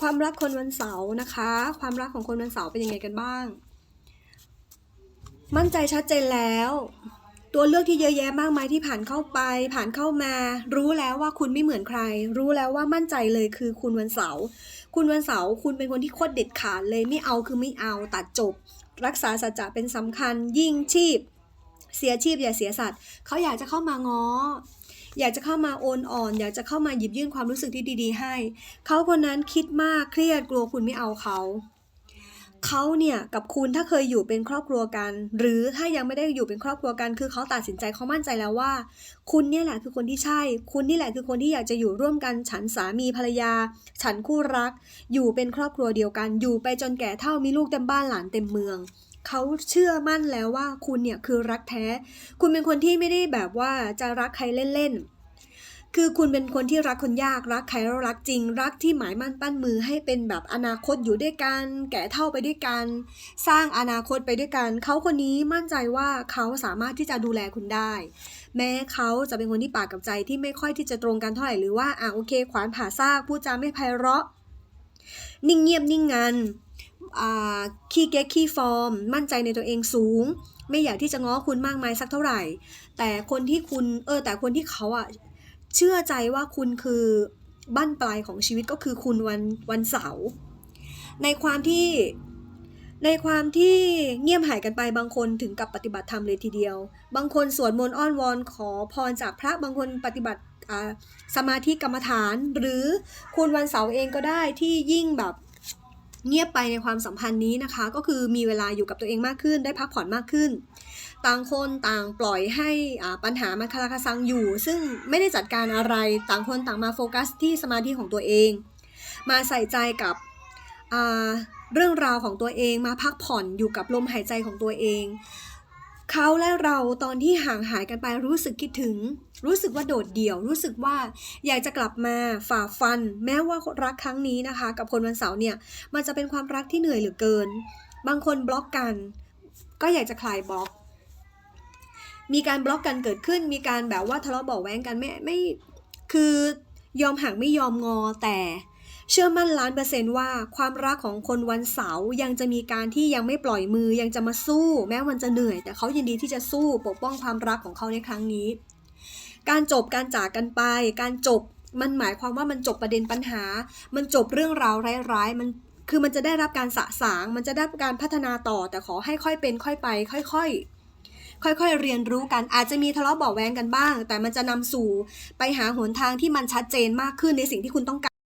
ความรักคนวันเสาร์นะคะ ความรักของคนวันเสาร์เป็นยังไงกันบ้าง มั่นใจชัดเจนแล้ว ตัวเลือกที่เยอะแยะมากมายที่ผ่านเข้าไป ผ่านเข้ามา รู้แล้วว่าคุณไม่เหมือนใคร รู้แล้วว่ามั่นใจเลยคือคุณวันเสาร์คุณวันเสาร์คุณเป็นคนที่โคตรเด็ดขาดเลยไม่เอาคือไม่เอาตัดจบ รักษาสัจจะเป็นสำคัญยิ่งชีพ เสียชีพอย่าเสียสัตว์เขาอยากจะเข้ามาง้อ อยากจะเข้ามาโอนอ่อน อยากจะเข้ามาหยิบยื่นความรู้สึกที่ดี ๆ ให้ เขาคนนั้นคิดมากเครียดกลัวคุณไม่เอาเขา เขาเนี่ยกับคุณถ้าเคยอยู่เป็นครอบครัวกัน หรือถ้ายังไม่ได้อยู่เป็นครอบครัวกัน คือเขาตัดสินใจเขามั่นใจแล้วว่า คุณเนี่ยแหละคือคนที่ใช่ คุณนี่แหละคือคนที่อยากจะอยู่ร่วมกัน ฉันสามีภรรยา ฉันคู่รัก อยู่เป็นครอบครัวเดียวกัน อยู่ไปจนแก่เท่ามีลูกเต็มบ้านหลานเต็มเมืองเขาเชื่อมั่นแล้วว่าคุณเนี่ยคือรักแท้ คุณเป็นคนที่ไม่ได้แบบว่าจะรักใครเล่นๆ คือคุณเป็นคนที่รักคนยากรักใครแล้วรักจริง รักที่หมายมั่นปั้นมือให้เป็นแบบอนาคตอยู่ด้วยกัน แก่เท่าไปด้วยกัน สร้างอนาคตไปด้วยกัน เขาคนนี้มั่นใจว่าเขาสามารถที่จะดูแลคุณได้ แม้เขาจะเป็นคนที่ปากกับใจที่ไม่ค่อยที่จะตรงกันเท่าไหร่หรือว่าอะโอเค ขวานผ่าซากพูดจาไม่ไพเราะ นิ่งเงียบนิ่งงันขี้เก๊กขี้ฟอร์ม มั่นใจในตัวเองสูง ไม่อยากที่จะง้อคุณมากมายสักเท่าไหร่ แต่คนที่คุณเออแต่คนที่เขาอะ เชื่อใจว่าคุณคือบั้นปลายของชีวิตก็คือคุณวันวันเสาร์ในความที่ในความที่เงียบหายกันไปบางคนถึงกับปฏิบัติธรรมเลยทีเดียว บางคนสวดมนต์อ้อนวอนขอพรจากพระบางคนปฏิบัติสมาธิกรรมฐาน หรือคุณวันเสาร์เองก็ได้ที่ยิ่งแบบ เงียบไปในความสัมพันธ์นี้นะคะ ก็คือมีเวลาอยู่กับตัวเองมากขึ้น ได้พักผ่อนมากขึ้น ต่างคนต่างปล่อยให้อ่าปัญหามันคาราคาซังอยู่ ซึ่งไม่ได้จัดการอะไรต่างคนต่างมาโฟกัสที่สมาธิของตัวเอง มาใส่ใจกับเรื่องราวของตัวเองมาพักผ่อนอยู่กับลมหายใจของตัวเอง เขาและเราตอนที่ห่างหายกันไปรู้สึกคิดถึง รู้สึกว่าโดดเดี่ยว รู้สึกว่าอยากจะกลับมาฝ่าฟัน แม้ว่ารักครั้งนี้นะคะ กับคนวันเสาร์เนี่ย มันจะเป็นความรักที่เหนื่อยเหลือเกิน บางคนบล็อกกัน ก็อยากจะคลายบล็อกมีการบล็อกกันเกิดขึ้น มีการแบบว่าทะเลาะเบาแว้งกันไม่ไม่คือยอมห่างไม่ยอมงอแต่ เชื่อมั่นล้านเปอร์เซนต์ว่าความรักของคนวันเสาร์ยังจะมีการที่ยังไม่ปล่อยมือยังจะมาสู้ แม้มันจะเหนื่อย แต่เขายินดีที่จะสู้ปกป้องความรักของเขาในครั้งนี้ การจบการจากกันไป การจบมันหมายความว่ามันจบประเด็นปัญหา มันจบเรื่องราวร้ายๆมันคือมันจะได้รับการสะสาง มันจะได้รับการพัฒนาต่อ แต่ขอให้ค่อยเป็นค่อยไป ค่อยๆค่อยๆ เรียนรู้กันอาจจะมีทะเลาะเบาแวงกันบ้าง แต่มันจะนำสู่ไปหาหนทางที่มันชัดเจนมากขึ้นในสิ่งที่คุณต้อง